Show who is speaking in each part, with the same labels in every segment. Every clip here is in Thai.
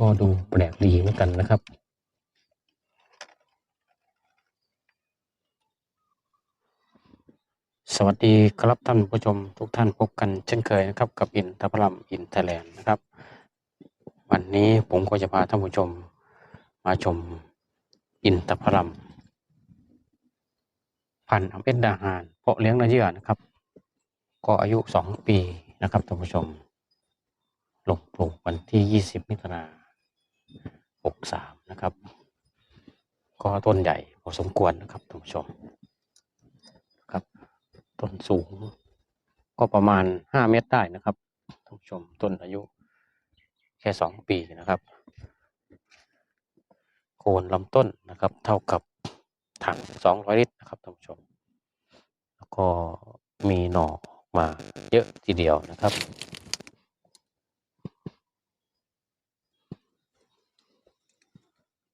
Speaker 1: ก็ดูแปลกดีเหมือนกันนะครับ สวัสดีครับท่านผู้ชมทุกท่านพบกันเช่นเคยนะครับ กับอินทพลัมอินไทแลนด์นะครับ วันนี้ผมก็จะพาท่านผู้ชมมาชมอินทพลัมพันธุ์อัมเป็นดาหารเพาะเลี้ยงเนื้อเยื่อนะครับ ก็อายุสองปีนะครับท่านผู้ชมลงปลูกวันที่ 20 มิถุนา63นะครับ ก็ต้นใหญ่พอสมควรนะครับท่านผู้ชมครับ ต้นสูง ก็ประมาณ5เมตรได้นะครับท่านผู้ชมต้นอายุ แค่2ปีนะครับ โคนลำต้นนะครับ เท่ากับถัง200ลิตรนะครับท่านผู้ชม แล้วก็มีหน่อมาเยอะทีเดียวนะครับ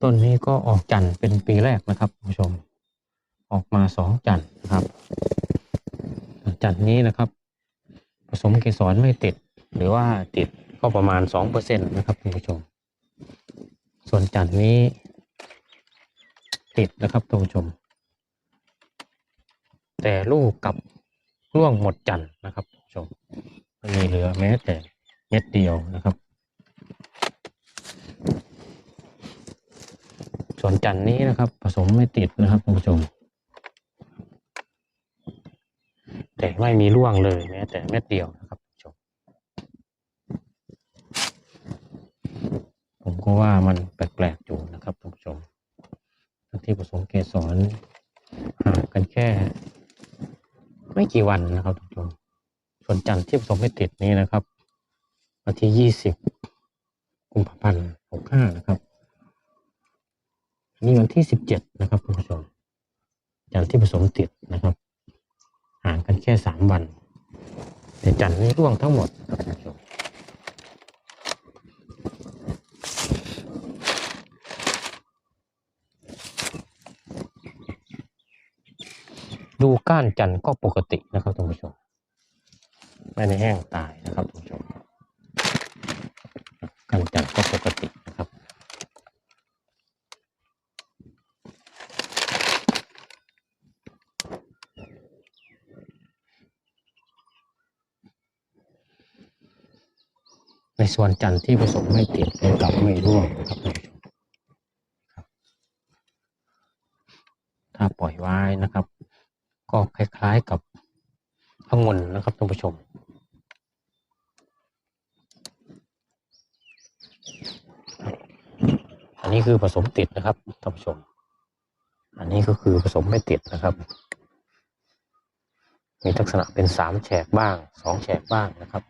Speaker 1: ต้นนี้ก็ออกจันทร์เป็นปีแรกนะครับผู้ชม ออกมาสองจันทร์นะครับ จันทร์นี้นะครับ ผสมเกสรไม่ติด หรือว่าติดก็ประมาณสองเปอร์เซ็นต์นะครับผู้ชม ส่วนจันทร์นี้ ติดนะครับท่านผู้ชม แต่ลูกกลับร่วงหมดจันทร์นะครับท่านผู้ชมไม่มีเหลือแม้แต่เม็ดเดียวนะครับ วนจันนี้นะครับ ผสมไม่ติดนะครับคุณผู้ชม แต่ไม่มีร่วงเลยแม้แต่เม็ดเดียวนะครับผู้ชม ผมก็ว่ามันแปลกๆอยู่นะครับท่านผู้ชมที่ผสมเกสรห่างกันแค่ ไม่กี่วันนะครับท่านผู้ชม ส่วนจันทร์ที่ผสมไม่ติดนี้นะครับวันที่ยี่สิบกุมภาพันธ์หกห้านะครับ นี่วันที่สิบเจ็ดนะครับคุณผู้ชมจันทร์ที่ผสมติดนะครับ ห่างกันแค่สามวันแต่จันทร์นี่ร่วงทั้งหมดครับคุณผู้ชมดูก้านจันทร์ก็ปกตินะครับท่านผู้ชม ไม่ได้แห้งตายนะครับท่านผู้ชม ก้านจันทร์ก็ปกตินะครับ ในส่วนจันทร์ที่ผสมไม่ติดเกับไม่ร่วงนะครับท่านผู้ชมครับถ้าปล่อยไว้นะครับ ก็คล้ายๆกับองุ่นนะครับท่านผู้ชม อันนี้คือผสมติดนะครับท่านผู้ชม อันนี้ก็คือผสมไม่ติดนะครับ มีลักษณะเป็นสามแฉกบ้างสองแฉกบ้างนะครับ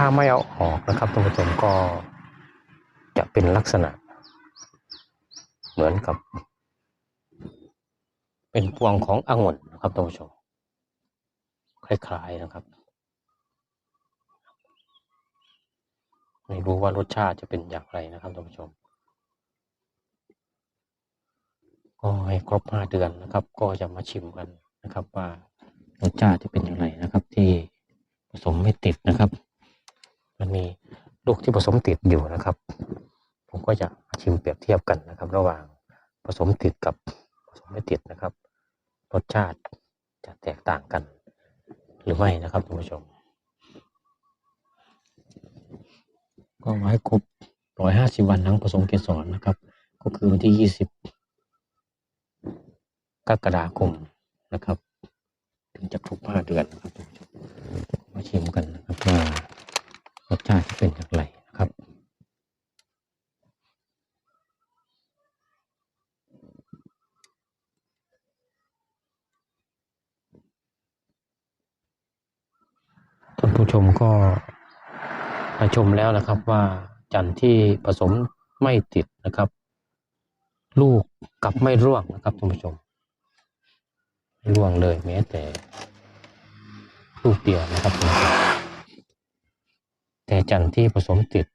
Speaker 1: ถ้าไม่เอาออกนะครับท่านผู้ชมก็จะเป็นลักษณะ เหมือนกับ เป็นพวงขององุ่นนะครับท่านผู้ชมคล้ายๆนะครับ ไม่รู้ว่ารสชาติจะเป็นอย่างไรนะครับท่านผู้ชม ก็ให้ครบห้าเดือนนะครับ ก็จะมาชิมกันนะครับว่ารสชาติจะเป็นอย่างไรนะครับ ที่ผสมไม่ติดนะครับ มันมีลูกที่ผสมติดอยู่นะครับ ผมก็จะชิมเปรียบเทียบกันนะครับ ระหว่างผสมติดกับผสมไม่ติดนะครับ รสชาติจะแตกต่างกัน หรือไม่นะครับท่านผู้ชม ก็ไว้ครบร้อยห้าสิบวันหลังผสมเกสรนะครับ ก็คือวันที่ยี่สิบกรกฎาคมนะครับ ถึงจะครบห้าเดือนนะครับมมาชิมกันนะครับว่ารสชาติจะเป็นอย่างไรนะครับ ท่าน ผู้ชมก็มาชมแล้วนะครับว่าจันทร์ที่ผสมไม่ติดนะครับ ลูกกลับไม่ร่วงนะครับท่านผู้ชมไม่ร่วงเลยแม้แต่ลูกเดียวนะครับ แต่จันทร์ที่ผสมติด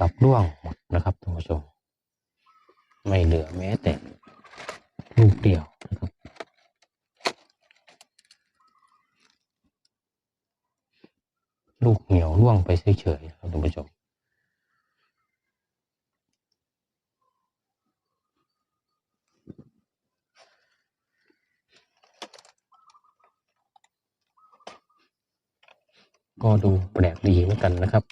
Speaker 1: กับร่วงหมดนะครับท่านผู้ชม ไม่เหลือแม้แต่ลูกเดียวนะครับ ลูกเหนียวร่วงไปเฉยๆครับท่านผู้ชม ก็ดูแปลกดีเหมือนกันนะครับ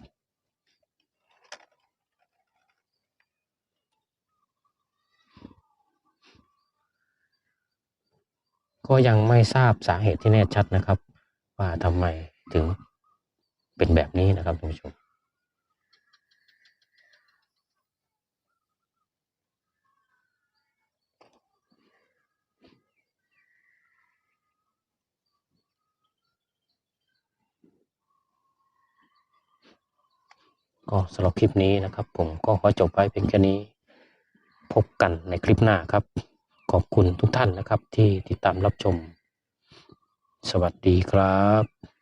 Speaker 1: ก็ยังไม่ทราบสาเหตุที่แน่ชัดนะครับ ว่าทำไมถึง เป็นแบบนี้นะครับท่านผู้ชมก็สำหรับคลิปนี้นะครับ ผมก็ขอจบไว้เพียงแค่นี้ พบกันในคลิปหน้าครับ ขอบคุณทุกท่านนะครับที่ติดตามรับชม สวัสดีครับ